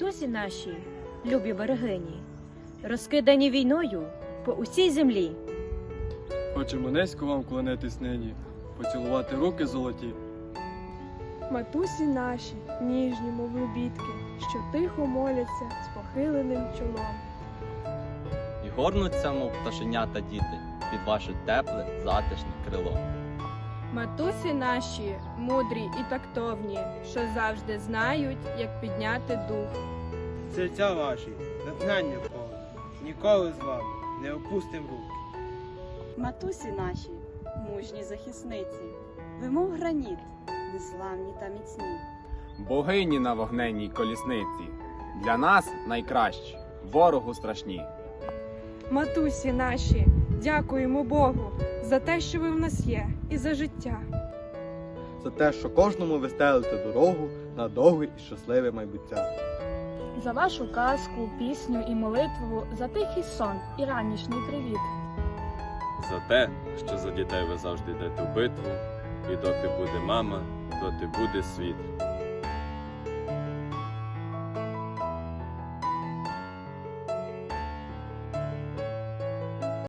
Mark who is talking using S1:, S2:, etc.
S1: Матусі наші, любі берегині, розкидані війною по усій землі.
S2: Хочемо низько вам клонитись нині, поцілувати руки золоті.
S3: Матусі наші, ніжні, мов любітки, що тихо моляться з похиленим чолом.
S4: І горнуться, мов пташенята діти, під ваше тепле, затишне крило.
S3: Матусі наші, мудрі і тактовні, що завжди знають, як підняти дух.
S5: Серця ваші, натхнення повне, ніколи з вами не опустим руки.
S6: Матусі наші, мужні захисниці, ви мов граніт, незламні та міцні.
S7: Богині на вогненній колісниці. Для нас найкращі, ворогу страшні.
S3: Матусі наші, дякуємо Богу за те, що ви в нас є, і за життя.
S8: за те, що кожному ви стелите дорогу на довге і щасливе майбуття.
S9: За вашу казку, пісню і молитву, за тихий сон і ранішній привіт.
S10: за те, що за дітей ви завжди йдете в битву, і доки буде мама, доти буде світ.